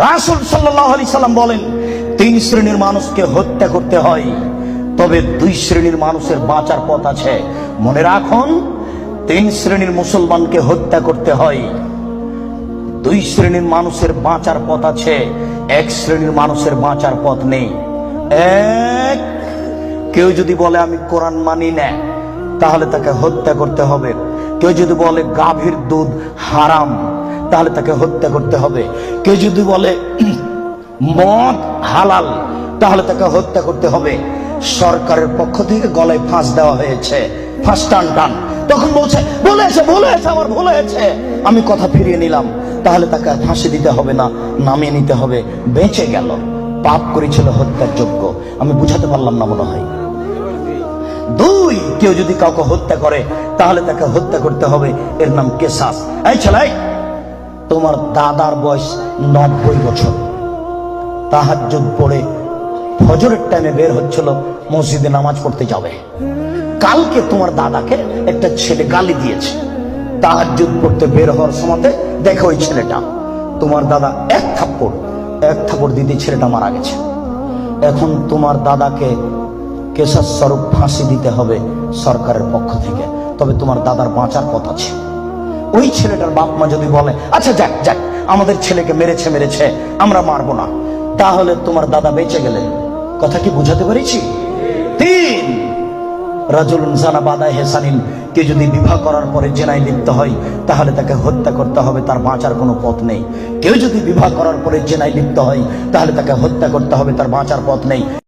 রাসুল সাল্লাহ আলি সাল্লাম বলেন, তিন শ্রেণির মানুষকে হত্যা করতে হয়, তবে দুই শ্রেণির মানুষের বাঁচার পথ আছে। মনে রাখুন, তিন শ্রেণির মুসলমানকে হত্যা করতে হয়, দুই শ্রেণির মানুষের বাঁচার পথ আছে, এক শ্রেণির মানুষের বাঁচার পথ নেই। এক, কেউ যদি বলে, আমি কোরআন মানি না, তাহলে তাকে হত্যা করতে হবে। কেউ যদি বলে, গাভীর দুধ হারাম তাহলে তাকে হত্যা করতে হবে। কেউ যদি বলে, মদ হালাল, তাহলে তাকে হত্যা করতে হবে। সরকারের পক্ষ থেকে গলায় ফাঁস দেওয়া হয়েছে। ফাঁস টান টান তখন বলছে বলেছে বলেছে আমার হয়েছে। আমি কথা ফিরিয়ে নিলাম। তাহলে তাকে ফাঁসি দিতে হবে না, নামিয়ে নিতে হবে। বেঁচে গেল। পাপ করেছিল হত্যার যোগ্য। আমি বুঝাতে পারলাম না মনে হয়। দুই, কেউ যদি কাউকে হত্যা করে, তাহলে তাকে হত্যা করতে হবে। এর নাম কেসাস। এই ছেলে তোমার দাদার বয়স নব্বই বছর। তাহার তাহাজ্জুদ পড়ে ফজরের টাইমে বের হচ্ছিল, মসজিদে নামাজ পড়তে যাবে। কালকে তোমার দাদাকে একটা ছেলে গালি দিয়েছে। তাহার তাহাজ্জুদ পড়তে বের হওয়ার সময় দেখো ওই ছেলেটা, তোমার দাদা এক থাপ্পড় এক থাপ্পড় দিদি ছেলেটা মারা গেছে। এখন তোমার দাদাকে কেশার স্বরূপ ফাঁসি দিতে হবে সরকারের পক্ষ থেকে। তবে তোমার দাদার বাঁচার পথ আছে ওই ছেলেটার বাপ মা যদি বলে আচ্ছা যাক যাক, আমাদের ছেলেকে মেরেছে মেরেছে, আমরা মারবো না। তাহলে তোমার দাদা বেঁচে গেলেন কথা কি বুঝাতে পেরেছি? তিন। রাজুলুন জানা বাদায় হেসানিন, কে যদি বিবাহ করার পরে জেনায় লিপ্ত হয়, তাহলে তাকে হত্যা করতে হবে, তার বাঁচার কোনো পথ নেই। কেউ যদি বিবাহ করার পরে জেনায় লিপ্ত হয়, তাহলে তাকে হত্যা করতে হবে, তার বাঁচার পথ নেই।